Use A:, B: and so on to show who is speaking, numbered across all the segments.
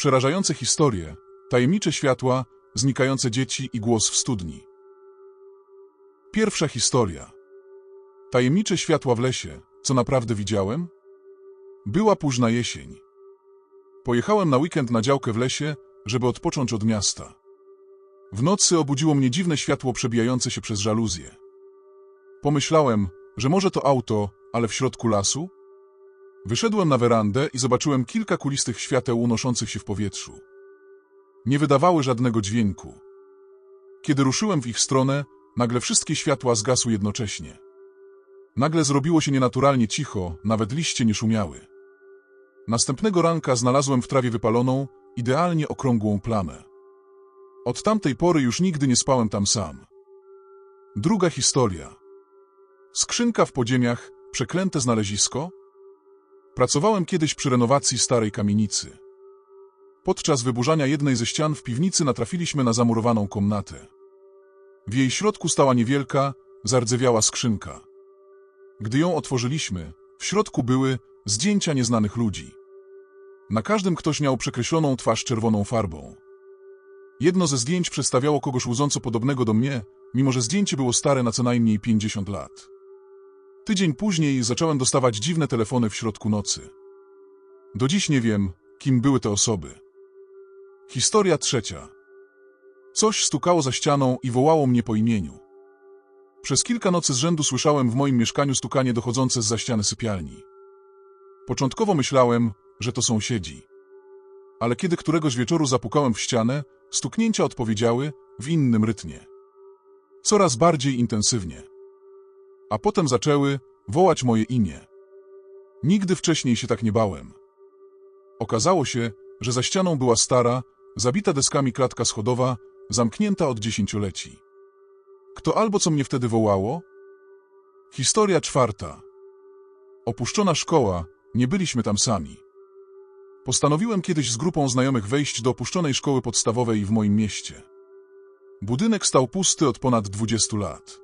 A: Przerażające historie, tajemnicze światła, znikające dzieci i głos w studni. Pierwsza historia. Tajemnicze światła w lesie. Co naprawdę widziałem? Była późna jesień. Pojechałem na weekend na działkę w lesie, żeby odpocząć od miasta. W nocy obudziło mnie dziwne światło przebijające się przez żaluzję. Pomyślałem, że może to auto, ale w środku lasu? Wyszedłem na werandę i zobaczyłem kilka kulistych świateł unoszących się w powietrzu. Nie wydawały żadnego dźwięku. Kiedy ruszyłem w ich stronę, nagle wszystkie światła zgasły jednocześnie. Nagle zrobiło się nienaturalnie cicho, nawet liście nie szumiały. Następnego ranka znalazłem w trawie wypaloną, idealnie okrągłą plamę. Od tamtej pory już nigdy nie spałem tam sam. Druga historia. Skrzynka w podziemiach, przeklęte znalezisko? Pracowałem kiedyś przy renowacji starej kamienicy. Podczas wyburzania jednej ze ścian w piwnicy natrafiliśmy na zamurowaną komnatę. W jej środku stała niewielka, zardzewiała skrzynka. Gdy ją otworzyliśmy, w środku były zdjęcia nieznanych ludzi. Na każdym ktoś miał przekreśloną twarz czerwoną farbą. Jedno ze zdjęć przedstawiało kogoś łudząco podobnego do mnie, mimo że zdjęcie było stare na co najmniej 50 lat. Tydzień później zacząłem dostawać dziwne telefony w środku nocy. Do dziś nie wiem, kim były te osoby. Historia trzecia. Coś stukało za ścianą i wołało mnie po imieniu. Przez kilka nocy z rzędu słyszałem w moim mieszkaniu stukanie dochodzące z za ściany sypialni. Początkowo myślałem, że to sąsiedzi. Ale kiedy któregoś wieczoru zapukałem w ścianę, stuknięcia odpowiedziały w innym rytmie. Coraz bardziej intensywnie. A potem zaczęły wołać moje imię. Nigdy wcześniej się tak nie bałem. Okazało się, że za ścianą była stara, zabita deskami klatka schodowa, zamknięta od dziesięcioleci. Kto albo co mnie wtedy wołało? Historia czwarta. Opuszczona szkoła, nie byliśmy tam sami. Postanowiłem kiedyś z grupą znajomych wejść do opuszczonej szkoły podstawowej w moim mieście. Budynek stał pusty od ponad 20 lat.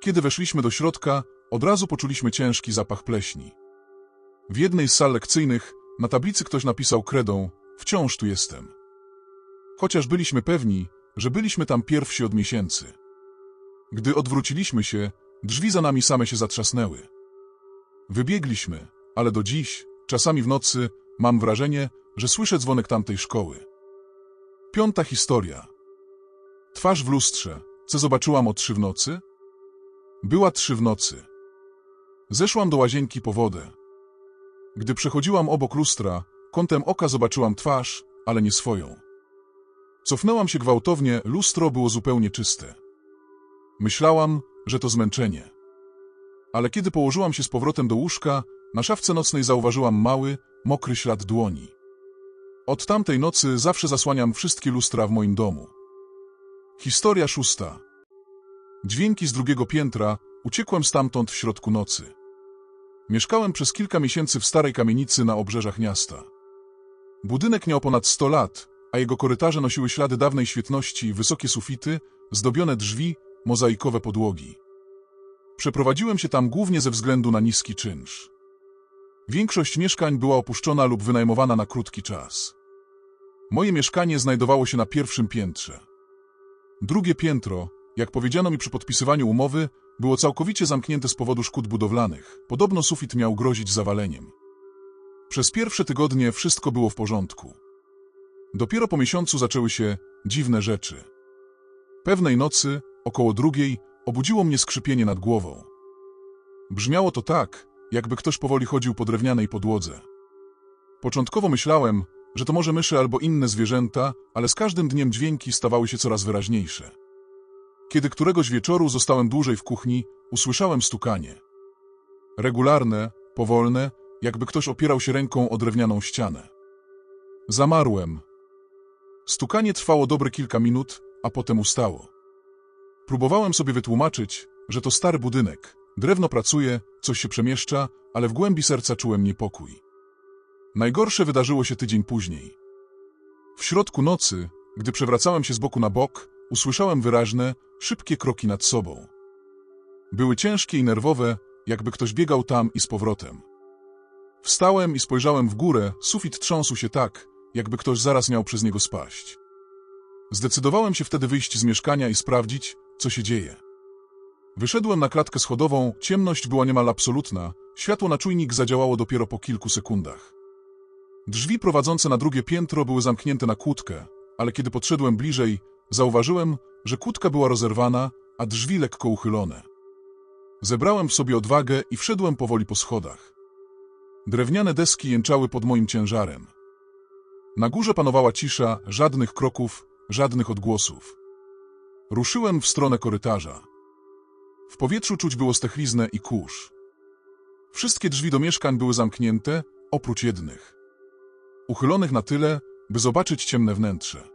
A: Kiedy weszliśmy do środka, od razu poczuliśmy ciężki zapach pleśni. W jednej z sal lekcyjnych na tablicy ktoś napisał kredą Wciąż tu jestem. Chociaż byliśmy pewni, że byliśmy tam pierwsi od miesięcy. Gdy odwróciliśmy się, drzwi za nami same się zatrzasnęły. Wybiegliśmy, ale do dziś, czasami w nocy, mam wrażenie, że słyszę dzwonek tamtej szkoły. Piąta historia. Twarz w lustrze. Co zobaczyłam o trzy w nocy? Była trzy w nocy. Zeszłam do łazienki po wodę. Gdy przechodziłam obok lustra, kątem oka zobaczyłam twarz, ale nie swoją. Cofnęłam się gwałtownie, lustro było zupełnie czyste. Myślałam, że to zmęczenie. Ale kiedy położyłam się z powrotem do łóżka, na szafce nocnej zauważyłam mały, mokry ślad dłoni. Od tamtej nocy zawsze zasłaniam wszystkie lustra w moim domu. Historia szósta. Dźwięki z drugiego piętra, uciekłem stamtąd w środku nocy. Mieszkałem przez kilka miesięcy w starej kamienicy na obrzeżach miasta. Budynek miał ponad 100 lat, a jego korytarze nosiły ślady dawnej świetności, wysokie sufity, zdobione drzwi, mozaikowe podłogi. Przeprowadziłem się tam głównie ze względu na niski czynsz. Większość mieszkań była opuszczona lub wynajmowana na krótki czas. Moje mieszkanie znajdowało się na pierwszym piętrze. Drugie piętro, jak powiedziano mi przy podpisywaniu umowy, było całkowicie zamknięte z powodu szkód budowlanych. Podobno sufit miał grozić zawaleniem. Przez pierwsze tygodnie wszystko było w porządku. Dopiero po miesiącu zaczęły się dziwne rzeczy. Pewnej nocy, około drugiej, obudziło mnie skrzypienie nad głową. Brzmiało to tak, jakby ktoś powoli chodził po drewnianej podłodze. Początkowo myślałem, że to może myszy albo inne zwierzęta, ale z każdym dniem dźwięki stawały się coraz wyraźniejsze. Kiedy któregoś wieczoru zostałem dłużej w kuchni, usłyszałem stukanie. Regularne, powolne, jakby ktoś opierał się ręką o drewnianą ścianę. Zamarłem. Stukanie trwało dobre kilka minut, a potem ustało. Próbowałem sobie wytłumaczyć, że to stary budynek. Drewno pracuje, coś się przemieszcza, ale w głębi serca czułem niepokój. Najgorsze wydarzyło się tydzień później. W środku nocy, gdy przewracałem się z boku na bok, usłyszałem wyraźne, szybkie kroki nad sobą. Były ciężkie i nerwowe, jakby ktoś biegał tam i z powrotem. Wstałem i spojrzałem w górę, sufit trząsł się tak, jakby ktoś zaraz miał przez niego spaść. Zdecydowałem się wtedy wyjść z mieszkania i sprawdzić, co się dzieje. Wyszedłem na klatkę schodową, ciemność była niemal absolutna, światło na czujnik zadziałało dopiero po kilku sekundach. Drzwi prowadzące na drugie piętro były zamknięte na kłódkę, ale kiedy podszedłem bliżej, zauważyłem, że kłódka była rozerwana, a drzwi lekko uchylone. Zebrałem w sobie odwagę i wszedłem powoli po schodach. Drewniane deski jęczały pod moim ciężarem. Na górze panowała cisza, żadnych kroków, żadnych odgłosów. Ruszyłem w stronę korytarza. W powietrzu czuć było stechliznę i kurz. Wszystkie drzwi do mieszkań były zamknięte, oprócz jednych. Uchylonych na tyle, by zobaczyć ciemne wnętrze.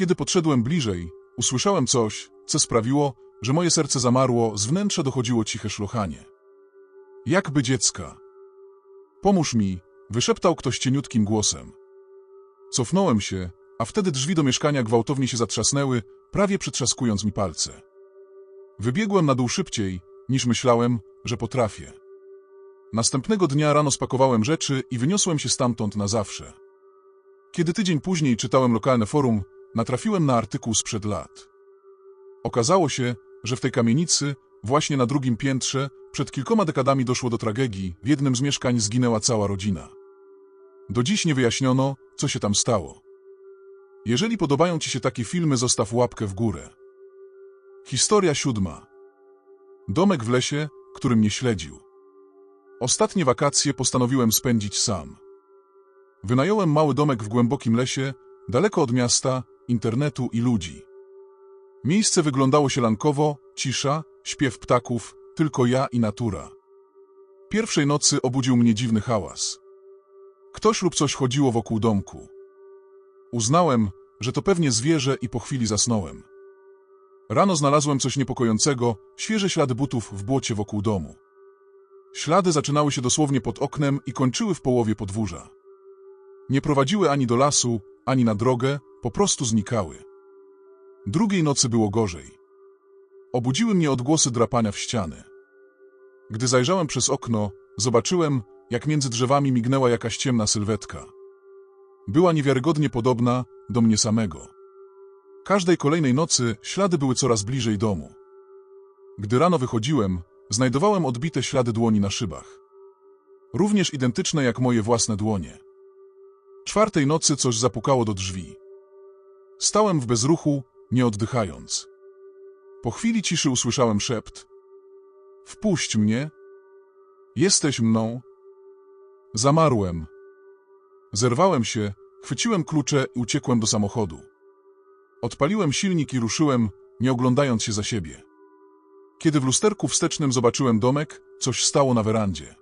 A: Kiedy podszedłem bliżej, usłyszałem coś, co sprawiło, że moje serce zamarło, z wnętrza dochodziło ciche szlochanie. Jakby dziecka. Pomóż mi, wyszeptał ktoś cieniutkim głosem. Cofnąłem się, a wtedy drzwi do mieszkania gwałtownie się zatrzasnęły, prawie przytrzaskując mi palce. Wybiegłem na dół szybciej, niż myślałem, że potrafię. Następnego dnia rano spakowałem rzeczy i wyniosłem się stamtąd na zawsze. Kiedy tydzień później czytałem lokalne forum, natrafiłem na artykuł sprzed lat. Okazało się, że w tej kamienicy, właśnie na drugim piętrze, przed kilkoma dekadami doszło do tragedii, w jednym z mieszkań zginęła cała rodzina. Do dziś nie wyjaśniono, co się tam stało. Jeżeli podobają Ci się takie filmy, zostaw łapkę w górę. Historia siódma. Domek w lesie, który mnie śledził. Ostatnie wakacje postanowiłem spędzić sam. Wynająłem mały domek w głębokim lesie, daleko od miasta, internetu i ludzi. Miejsce wyglądało sielankowo, cisza, śpiew ptaków, tylko ja i natura. Pierwszej nocy obudził mnie dziwny hałas. Ktoś lub coś chodziło wokół domku. Uznałem, że to pewnie zwierzę i po chwili zasnąłem. Rano znalazłem coś niepokojącego, świeże ślady butów w błocie wokół domu. Ślady zaczynały się dosłownie pod oknem i kończyły w połowie podwórza. Nie prowadziły ani do lasu, ani na drogę, po prostu znikały. Drugiej nocy było gorzej. Obudziły mnie odgłosy drapania w ściany. Gdy zajrzałem przez okno, zobaczyłem, jak między drzewami mignęła jakaś ciemna sylwetka. Była niewiarygodnie podobna do mnie samego. Każdej kolejnej nocy ślady były coraz bliżej domu. Gdy rano wychodziłem, znajdowałem odbite ślady dłoni na szybach. Również identyczne jak moje własne dłonie. Czwartej nocy coś zapukało do drzwi. Stałem w bezruchu, nie oddychając. Po chwili ciszy usłyszałem szept. Wpuść mnie. Jesteś mną. Zamarłem. Zerwałem się, chwyciłem klucze i uciekłem do samochodu. Odpaliłem silnik i ruszyłem, nie oglądając się za siebie. Kiedy w lusterku wstecznym zobaczyłem domek, coś stało na werandzie.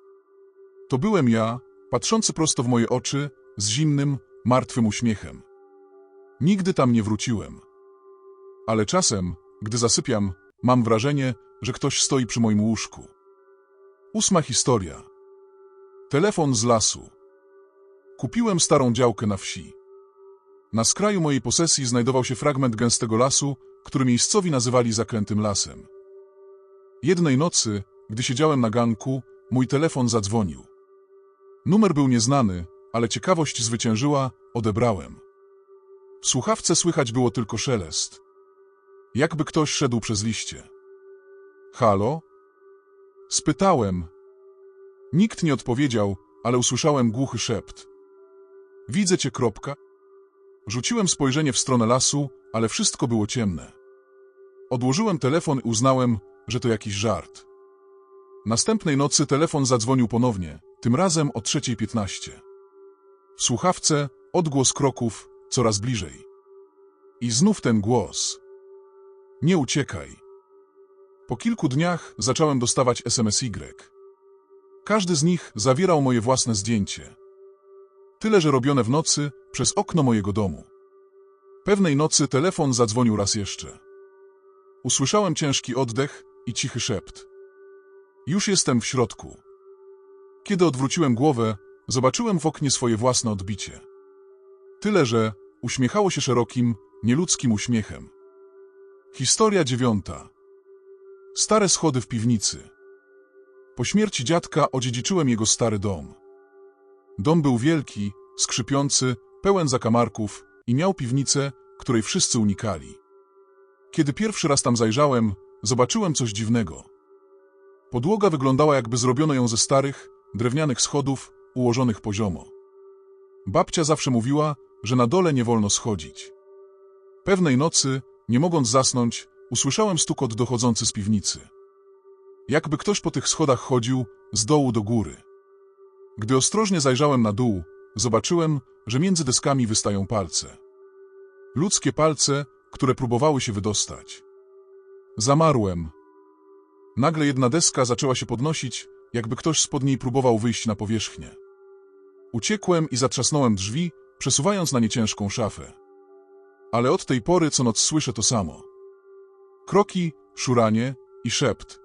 A: To byłem ja, patrzący prosto w moje oczy, z zimnym, martwym uśmiechem. Nigdy tam nie wróciłem. Ale czasem, gdy zasypiam, mam wrażenie, że ktoś stoi przy moim łóżku. Ósma historia. Telefon z lasu. Kupiłem starą działkę na wsi. Na skraju mojej posesji znajdował się fragment gęstego lasu, który miejscowi nazywali zakrętym lasem. Jednej nocy, gdy siedziałem na ganku, mój telefon zadzwonił. Numer był nieznany, ale ciekawość zwyciężyła, odebrałem. W słuchawce słychać było tylko szelest. Jakby ktoś szedł przez liście. Halo? Spytałem. Nikt nie odpowiedział, ale usłyszałem głuchy szept. Widzę cię, kropka. Rzuciłem spojrzenie w stronę lasu, ale wszystko było ciemne. Odłożyłem telefon i uznałem, że to jakiś żart. Następnej nocy telefon zadzwonił ponownie, tym razem o 3.15. W słuchawce odgłos kroków coraz bliżej. I znów ten głos. Nie uciekaj. Po kilku dniach zacząłem dostawać SMSy. Każdy z nich zawierał moje własne zdjęcie. Tyle, że robione w nocy przez okno mojego domu. Pewnej nocy telefon zadzwonił raz jeszcze. Usłyszałem ciężki oddech i cichy szept. Już jestem w środku. Kiedy odwróciłem głowę, zobaczyłem w oknie swoje własne odbicie. Tyle, że uśmiechało się szerokim, nieludzkim uśmiechem. Historia dziewiąta. Stare schody w piwnicy. Po śmierci dziadka odziedziczyłem jego stary dom. Dom był wielki, skrzypiący, pełen zakamarków i miał piwnicę, której wszyscy unikali. Kiedy pierwszy raz tam zajrzałem, zobaczyłem coś dziwnego. Podłoga wyglądała jakby zrobiono ją ze starych, drewnianych schodów ułożonych poziomo. Babcia zawsze mówiła, że na dole nie wolno schodzić. Pewnej nocy, nie mogąc zasnąć, usłyszałem stukot dochodzący z piwnicy. Jakby ktoś po tych schodach chodził z dołu do góry. Gdy ostrożnie zajrzałem na dół, zobaczyłem, że między deskami wystają palce. Ludzkie palce, które próbowały się wydostać. Zamarłem. Nagle jedna deska zaczęła się podnosić, jakby ktoś spod niej próbował wyjść na powierzchnię. Uciekłem i zatrzasnąłem drzwi, przesuwając na nie ciężką szafę. Ale od tej pory co noc słyszę to samo. Kroki, szuranie i szept.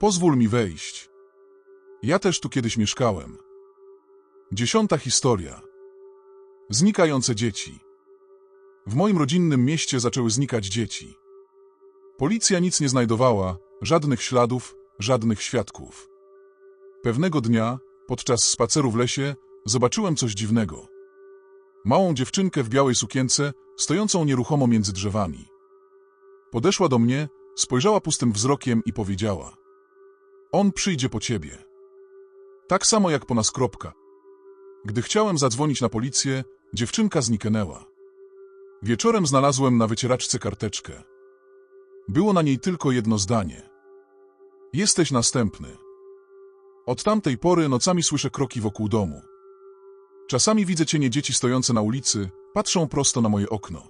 A: Pozwól mi wejść. Ja też tu kiedyś mieszkałem. Dziesiąta historia. Znikające dzieci. W moim rodzinnym mieście zaczęły znikać dzieci. Policja nic nie znajdowała, żadnych śladów, żadnych świadków. Pewnego dnia, podczas spaceru w lesie, zobaczyłem coś dziwnego. Małą dziewczynkę w białej sukience, stojącą nieruchomo między drzewami. Podeszła do mnie, spojrzała pustym wzrokiem i powiedziała: On przyjdzie po ciebie. Tak samo jak po nas kropka. Gdy chciałem zadzwonić na policję, dziewczynka zniknęła. Wieczorem znalazłem na wycieraczce karteczkę. Było na niej tylko jedno zdanie. Jesteś następny. Od tamtej pory nocami słyszę kroki wokół domu. Czasami widzę cienie dzieci stojące na ulicy, patrzą prosto na moje okno.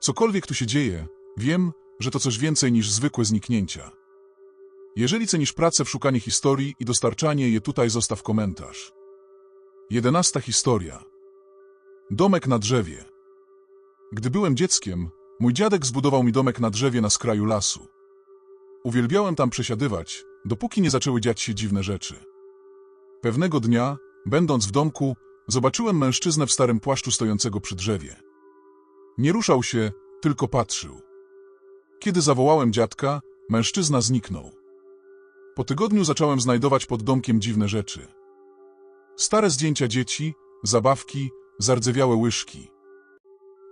A: Cokolwiek tu się dzieje, wiem, że to coś więcej niż zwykłe zniknięcia. Jeżeli cenisz pracę w szukaniu historii i dostarczanie je tutaj, zostaw komentarz. Jedenasta historia. Domek na drzewie. Gdy byłem dzieckiem, mój dziadek zbudował mi domek na drzewie na skraju lasu. Uwielbiałem tam przesiadywać, dopóki nie zaczęły dziać się dziwne rzeczy. Pewnego dnia, będąc w domku, zobaczyłem mężczyznę w starym płaszczu stojącego przy drzewie. Nie ruszał się, tylko patrzył. Kiedy zawołałem dziadka, mężczyzna zniknął. Po tygodniu zacząłem znajdować pod domkiem dziwne rzeczy. Stare zdjęcia dzieci, zabawki, zardzewiałe łyżki.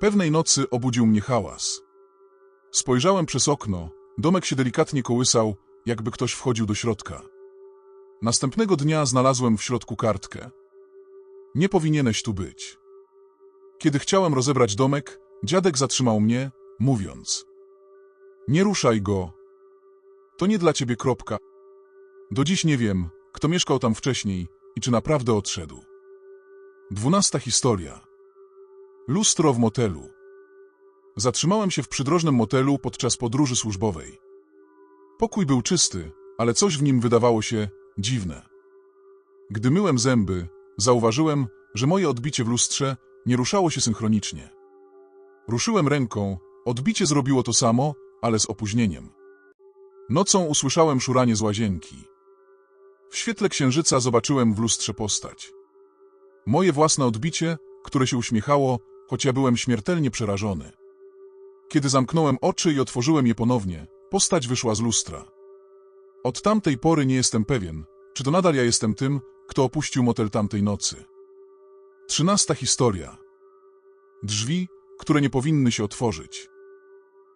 A: Pewnej nocy obudził mnie hałas. Spojrzałem przez okno, domek się delikatnie kołysał, jakby ktoś wchodził do środka. Następnego dnia znalazłem w środku kartkę. Nie powinieneś tu być. Kiedy chciałem rozebrać domek, dziadek zatrzymał mnie, mówiąc: Nie ruszaj go. To nie dla ciebie kropka. Do dziś nie wiem, kto mieszkał tam wcześniej i czy naprawdę odszedł. Dwunasta historia. Lustro w motelu. Zatrzymałem się w przydrożnym motelu podczas podróży służbowej. Pokój był czysty, ale coś w nim wydawało się dziwne. Gdy myłem zęby, zauważyłem, że moje odbicie w lustrze nie ruszało się synchronicznie. Ruszyłem ręką, odbicie zrobiło to samo, ale z opóźnieniem. Nocą usłyszałem szuranie z łazienki. W świetle księżyca zobaczyłem w lustrze postać. Moje własne odbicie, które się uśmiechało, choć ja byłem śmiertelnie przerażony. Kiedy zamknąłem oczy i otworzyłem je ponownie, postać wyszła z lustra. Od tamtej pory nie jestem pewien, czy to nadal ja jestem tym, kto opuścił motel tamtej nocy. Trzynasta historia. Drzwi, które nie powinny się otworzyć.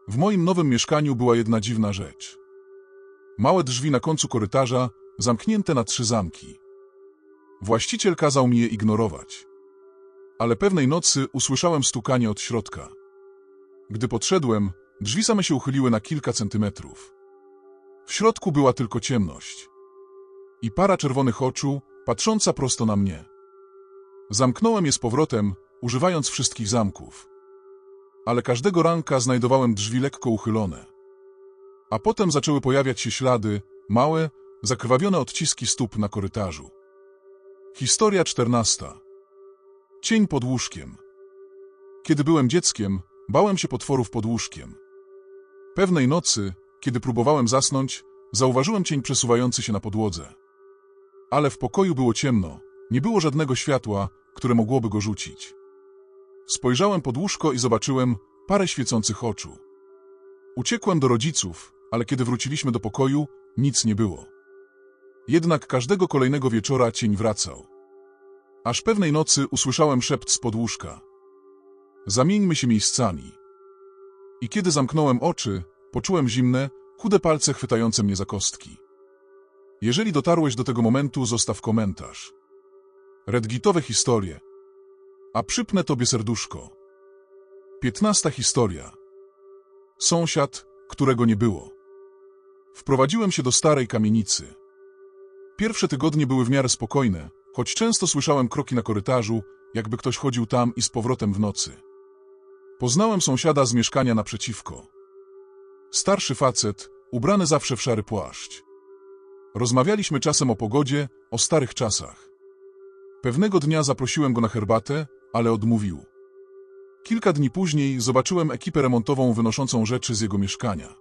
A: W moim nowym mieszkaniu była jedna dziwna rzecz. Małe drzwi na końcu korytarza, zamknięte na trzy zamki. Właściciel kazał mi je ignorować. Ale pewnej nocy usłyszałem stukanie od środka. Gdy podszedłem, drzwi same się uchyliły na kilka centymetrów. W środku była tylko ciemność. I para czerwonych oczu, patrząca prosto na mnie. Zamknąłem je z powrotem, używając wszystkich zamków. Ale każdego ranka znajdowałem drzwi lekko uchylone. A potem zaczęły pojawiać się ślady, małe, zakrwawione odciski stóp na korytarzu. Historia czternasta. Cień pod łóżkiem. Kiedy byłem dzieckiem, bałem się potworów pod łóżkiem. Pewnej nocy, kiedy próbowałem zasnąć, zauważyłem cień przesuwający się na podłodze. Ale w pokoju było ciemno, nie było żadnego światła, które mogłoby go rzucić. Spojrzałem pod łóżko i zobaczyłem parę świecących oczu. Uciekłem do rodziców, ale kiedy wróciliśmy do pokoju, nic nie było. Jednak każdego kolejnego wieczora cień wracał. Aż pewnej nocy usłyszałem szept z podłóżka. Zamieńmy się miejscami. I kiedy zamknąłem oczy, poczułem zimne, chude palce chwytające mnie za kostki. Jeżeli dotarłeś do tego momentu, zostaw komentarz. Redgitowe historie. A przypnę tobie serduszko. Piętnasta historia. Sąsiad, którego nie było. Wprowadziłem się do starej kamienicy. Pierwsze tygodnie były w miarę spokojne, choć często słyszałem kroki na korytarzu, jakby ktoś chodził tam i z powrotem w nocy. Poznałem sąsiada z mieszkania naprzeciwko. Starszy facet, ubrany zawsze w szary płaszcz. Rozmawialiśmy czasem o pogodzie, o starych czasach. Pewnego dnia zaprosiłem go na herbatę, ale odmówił. Kilka dni później zobaczyłem ekipę remontową wynoszącą rzeczy z jego mieszkania.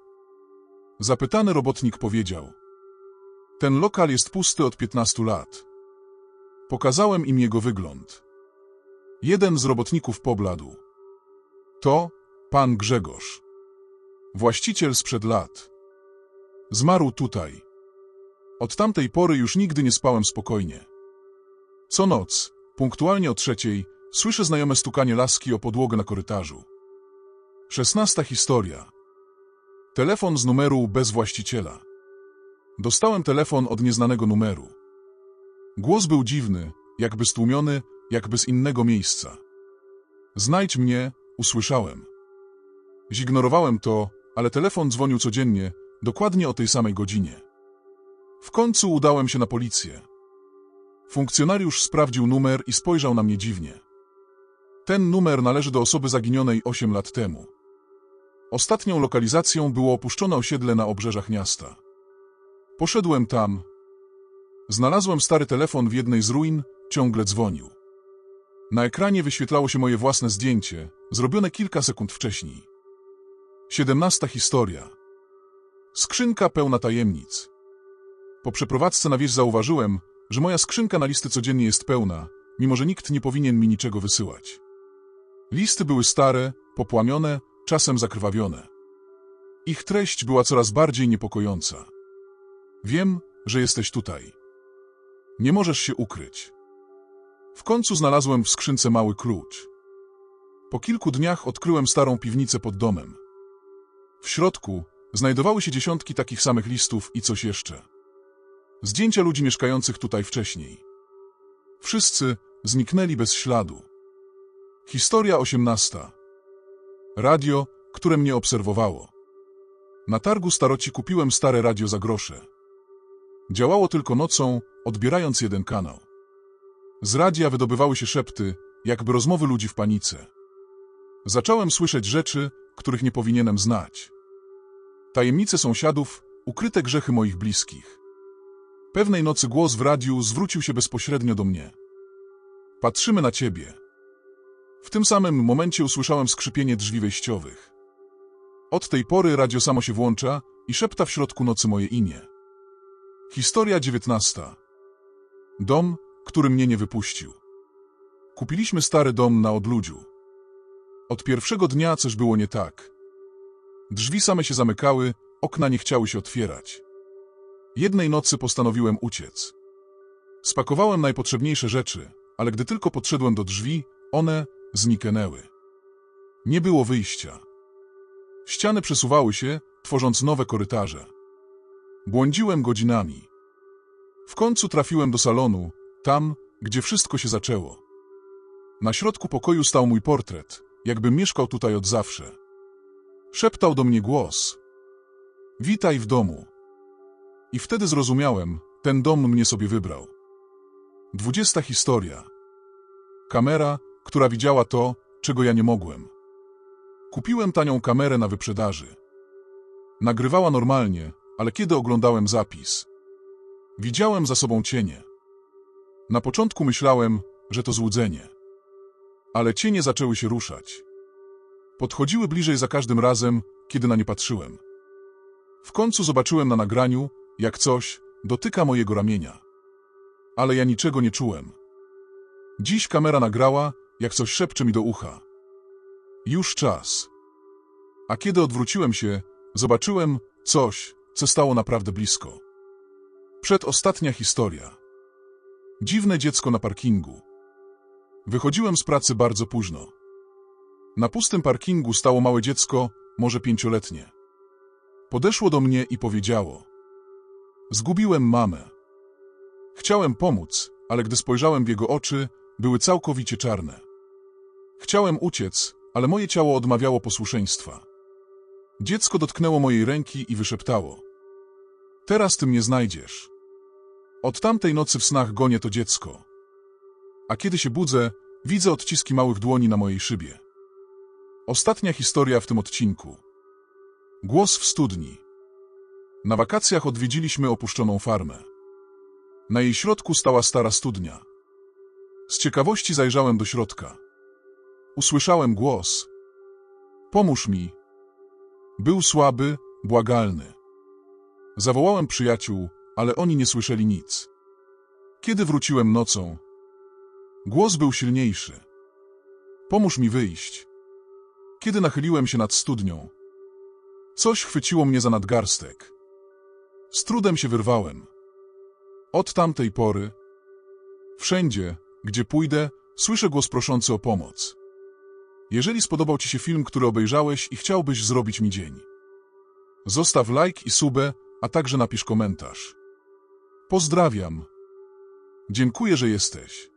A: Zapytany robotnik powiedział: Ten lokal jest pusty od 15 lat. Pokazałem im jego wygląd. Jeden z robotników pobladł. To pan Grzegorz. Właściciel sprzed lat. Zmarł tutaj. Od tamtej pory już nigdy nie spałem spokojnie. Co noc, punktualnie o trzeciej, słyszę znajome stukanie laski o podłogę na korytarzu. Szesnasta historia. Telefon z numeru bez właściciela. Dostałem telefon od nieznanego numeru. Głos był dziwny, jakby stłumiony, jakby z innego miejsca. Znajdź mnie, usłyszałem. Zignorowałem to, ale telefon dzwonił codziennie, dokładnie o tej samej godzinie. W końcu udałem się na policję. Funkcjonariusz sprawdził numer i spojrzał na mnie dziwnie. Ten numer należy do osoby zaginionej 8 lat temu. Ostatnią lokalizacją było opuszczone osiedle na obrzeżach miasta. Poszedłem tam. Znalazłem stary telefon w jednej z ruin, ciągle dzwonił. Na ekranie wyświetlało się moje własne zdjęcie, zrobione kilka sekund wcześniej. Siedemnasta historia. Skrzynka pełna tajemnic. Po przeprowadzce na wieś zauważyłem, że moja skrzynka na listy codziennie jest pełna, mimo że nikt nie powinien mi niczego wysyłać. Listy były stare, popłamione, czasem zakrwawione. Ich treść była coraz bardziej niepokojąca. Wiem, że jesteś tutaj. Nie możesz się ukryć. W końcu znalazłem w skrzynce mały klucz. Po kilku dniach odkryłem starą piwnicę pod domem. W środku znajdowały się dziesiątki takich samych listów i coś jeszcze. Zdjęcia ludzi mieszkających tutaj wcześniej. Wszyscy zniknęli bez śladu. Historia osiemnasta. Radio, które mnie obserwowało. Na targu staroci kupiłem stare radio za grosze. Działało tylko nocą, odbierając jeden kanał. Z radia wydobywały się szepty, jakby rozmowy ludzi w panice. Zacząłem słyszeć rzeczy, których nie powinienem znać. Tajemnice sąsiadów, ukryte grzechy moich bliskich. Pewnej nocy głos w radiu zwrócił się bezpośrednio do mnie. Patrzymy na ciebie. W tym samym momencie usłyszałem skrzypienie drzwi wejściowych. Od tej pory radio samo się włącza i szepta w środku nocy moje imię. Historia dziewiętnasta. Dom, który mnie nie wypuścił. Kupiliśmy stary dom na odludziu. Od pierwszego dnia coś było nie tak. Drzwi same się zamykały, okna nie chciały się otwierać. Jednej nocy postanowiłem uciec. Spakowałem najpotrzebniejsze rzeczy, ale gdy tylko podszedłem do drzwi, one zniknęły. Nie było wyjścia. Ściany przesuwały się, tworząc nowe korytarze. Błądziłem godzinami. W końcu trafiłem do salonu, tam, gdzie wszystko się zaczęło. Na środku pokoju stał mój portret, jakbym mieszkał tutaj od zawsze. Szeptał do mnie głos. Witaj w domu. I wtedy zrozumiałem, ten dom mnie sobie wybrał. Dwudziesta historia. Kamera, która widziała to, czego ja nie mogłem. Kupiłem tanią kamerę na wyprzedaży. Nagrywała normalnie, ale kiedy oglądałem zapis, widziałem za sobą cienie. Na początku myślałem, że to złudzenie. Ale cienie zaczęły się ruszać. Podchodziły bliżej za każdym razem, kiedy na nie patrzyłem. W końcu zobaczyłem na nagraniu, jak coś dotyka mojego ramienia. Ale ja niczego nie czułem. Dziś kamera nagrała, jak coś szepcze mi do ucha. Już czas. A kiedy odwróciłem się, zobaczyłem coś, co stało naprawdę blisko. Przedostatnia historia. Dziwne dziecko na parkingu. Wychodziłem z pracy bardzo późno. Na pustym parkingu stało małe dziecko, może pięcioletnie. Podeszło do mnie i powiedziało: Zgubiłem mamę. Chciałem pomóc, ale gdy spojrzałem w jego oczy, były całkowicie czarne. Chciałem uciec, ale moje ciało odmawiało posłuszeństwa. Dziecko dotknęło mojej ręki i wyszeptało: Teraz ty mnie znajdziesz. Od tamtej nocy w snach gonię to dziecko. A kiedy się budzę, widzę odciski małych dłoni na mojej szybie. Ostatnia historia w tym odcinku. Głos w studni. Na wakacjach odwiedziliśmy opuszczoną farmę. Na jej środku stała stara studnia. Z ciekawości zajrzałem do środka. Usłyszałem głos. Pomóż mi. Był słaby, błagalny. Zawołałem przyjaciół, ale oni nie słyszeli nic. Kiedy wróciłem nocą, głos był silniejszy. Pomóż mi wyjść. Kiedy nachyliłem się nad studnią, coś chwyciło mnie za nadgarstek. Z trudem się wyrwałem. Od tamtej pory, wszędzie, gdzie pójdę, słyszę głos proszący o pomoc. Jeżeli spodobał Ci się film, który obejrzałeś i chciałbyś zrobić mi dzień, zostaw like i subę, a także napisz komentarz. Pozdrawiam. Dziękuję, że jesteś.